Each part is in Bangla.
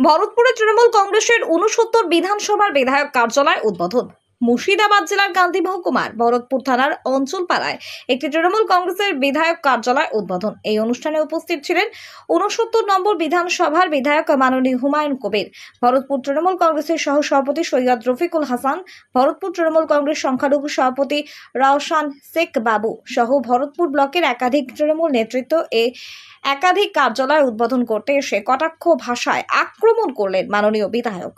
ভরতপুরে তৃণমূল কংগ্রেসের উনসত্তর বিধানসভার বিধায়ক কার্যালয় উদ্বোধন। মুর্শিদাবাদ জেলার গান্ধী মহকুমার ভরতপুর থানার অঞ্চলপাড়ায় একটি তৃণমূল কংগ্রেসের বিধায়ক কার্যালয় উদ্বোধন। এই অনুষ্ঠানে উপস্থিত ছিলেন উনসত্তর নম্বর বিধানসভার বিধায়ক মাননীয় হুমায়ুন কবির, ভরতপুর তৃণমূল কংগ্রেসের সহ সভাপতি সৈয়দ রফিকুল হাসান, ভরতপুর তৃণমূল কংগ্রেস সংখ্যালঘু সভাপতি রাওশান শেখ বাবু সহ ভরতপুর ব্লকের একাধিক তৃণমূল নেতৃত্ব এ একাধিক কার্যালয় উদ্বোধন করতে এসে কটাক্ষ ভাষায় আক্রমণ করলেন মাননীয় বিধায়ক।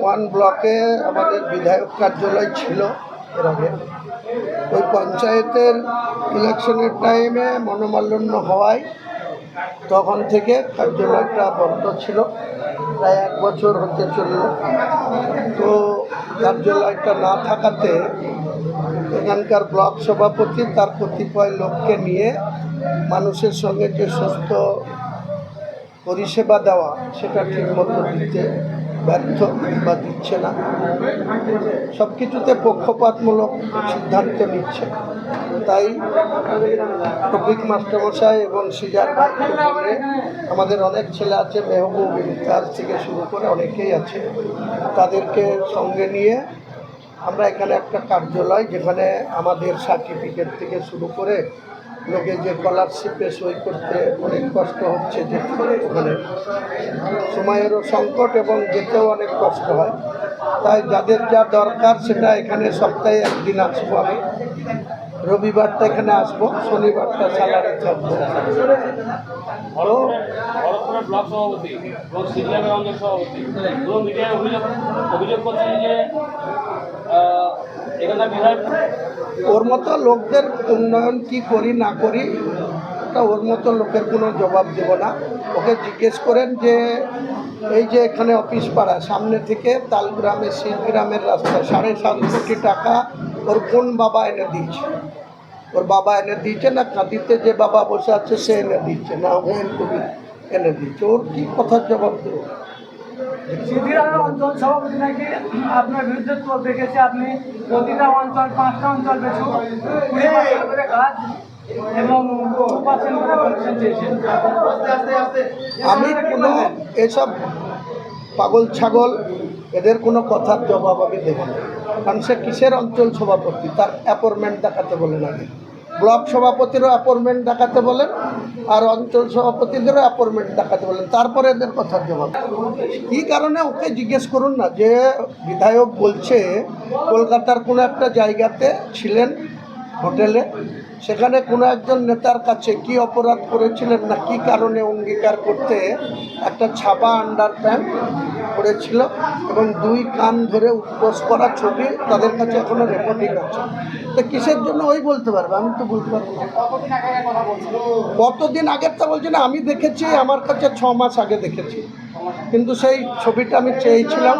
ওয়ান ব্লকে আমাদের বিধায়ক কার্যালয় ছিল এর আগে। ওই পঞ্চায়েতের ইলেকশনের টাইমে মনোমালিন্য হওয়ায় তখন থেকে কার্যালয়টা বন্ধ ছিল, প্রায় এক বছর হতে চলল। তো কার্যালয়টা না থাকাতে এখানকার ব্লক সভাপতি তার কতিপয় লোককে নিয়ে মানুষের সঙ্গে যে সুস্থ পরিষেবা দেওয়া সেটা ঠিক ঠিকমতো দিতে ব্যর্থ বা দিচ্ছে না সব কিছুতে পক্ষপাতমূলক সিদ্ধান্ত নিচ্ছে। তাই টপিক মাস্টারমশাই এবং সিজার আমাদের অনেক ছেলে আছে, মেহবুব ইমতাজ থেকে শুরু করে অনেকেই আছে। তাদেরকে সঙ্গে নিয়ে আমরা এখানে একটা কার্যালয় যেখানে আমাদের সার্টিফিকেট থেকে শুরু করে লোকে যে স্কলারশিপে সই করতে অনেক কষ্ট হচ্ছে, যে ওখানে। সময়েরও সংকট এবং যেতেও অনেক কষ্ট হয়। তাই যাদের যা দরকার সেটা এখানে সপ্তাহে একদিন আসব আমি। রবিবারটা এখানে আসব, শনিবারটা স্যালারি থাকব। অভিযোগ করছেন যে ওর মতো লোকদের উন্নয়ন কি করি, না করি, তা ওর মতো লোকের কোনো জবাব দেব না। ওকে জিজ্ঞেস করেন যে, এই যে এখানে অফিস পাড়া, সামনে থেকে তালগ্রামে শিলগ্রামের রাস্তা, সাড়ে সাত কোটি টাকা ওর কোন বাবা এনে দিয়েছে? ওর বাবা এনে দিয়েছে না কাঁদিতে যে বাবা বসে আছে, সে এনে দিচ্ছে না হুমায়ুন কবির এনে দিচ্ছে ওর কি কথার জবাব দেবো? সিদ্ধিরাম অঞ্চল সভাপতি নাকি আপনার বিরুদ্ধে দেখেছে আপনি প্রতিটা অঞ্চল, পাঁচটা অঞ্চল বেছে কাজ আমি কোনো এসব পাগল, ছাগল, এদের কোনো কথার জবাব আমি দেব না। কারণ সে কিসের অঞ্চল সভাপতি? তার অ্যাপয়েন্টমেন্ট দেখাতে বলে আগে ব্লক সভাপতিরও অ্যাপয়েন্টমেন্ট দেখাতে বলেন আর অঞ্চল সভাপতিদেরও অ্যাপয়েন্টমেন্ট দেখাতে বলেন। তারপরে এদের কথার জবাব। কী কারণে ওকে জিজ্ঞেস করুন না, যে বিধায়ক বলছে, কলকাতার কোনো একটা জায়গাতে ছিলেন হোটেলে সেখানে কোনো একজন নেতার কাছে কি অপরাধ করেছিলেন না কি কারণে অঙ্গীকার করতে একটা ছাপা আন্ডার প্যান্ট পড়েছিল এবং দুই কান ধরে উপোস করা ছবি তাদের কাছে এখনও রেকর্ডিং আছে। তো কিসের জন্য ওই বলতে পারবে? আমি তো বলতে পারব না। কতদিন আগের তা বলছি না আমি দেখেছি আমার কাছে ছ মাস আগে দেখেছি। কিন্তু সেই ছবিটা আমি চেয়েছিলাম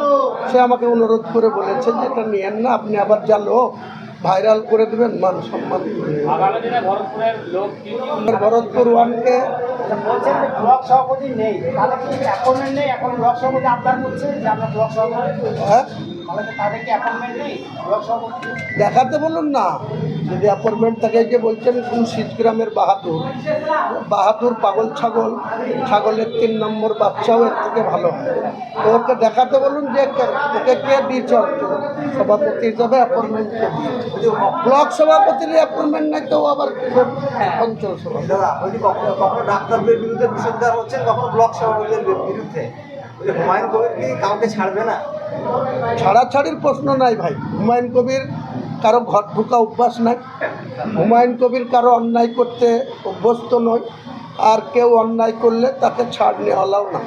সে আমাকে অনুরোধ করে বলেছে যে এটা নিয়েন না আপনি আবার যা লোক ভাইরাল করে দেবেন মান সম্মান ভরতপুর ওয়ানকে বলছেন যে নেই। তাদের কি অ্যাপয়েন্টমেন্ট নেই? এখন ব্লক সভাপতি আবদার করছে যে আমরা ব্লক সভাপতি হ্যাঁ? তাহলে তাদের কি অ্যাপয়েন্টমেন্ট নেই? ব্লক সভাপতি দেখাতে বলুন না। যদি অ্যাপয়েন্টমেন্ট থাকে যে বলছেন কোন শীতগ্রামের বাহাদুর। বাহাদুর পাগল ছাগল। ছাগলের তিন নম্বর বাচ্চাও এর থেকে ভালো হয়। তো ওকে দেখাতে বলুন যে কে- ওকে কে দিয়েছে অঞ্চল সভাপতি হিসাবে অ্যাপয়েন্টমেন্ট ব্লক সভাপতির অ্যাপয়েন্টমেন্ট নাই তো আবার অঞ্চল সভাপতি কখনো ডাক্তারদের বিরুদ্ধে বিষোদ্গার হচ্ছে কখনো ব্লক সভাপতিদের বিরুদ্ধে। হুমায়ুন কবির কি কাউকে ছাড়বে না? ছাড়াছাড়ির প্রশ্ন নাই ভাই। হুমায়ুন কবির কারও ঘর ঢুকা অভ্যাস নাই। হুমায়ুন কবির কারও অন্যায় করতে অভ্যস্ত নয়। আর কেউ অন্যায় করলে তাকে ছাড় নেওয়ালাও না।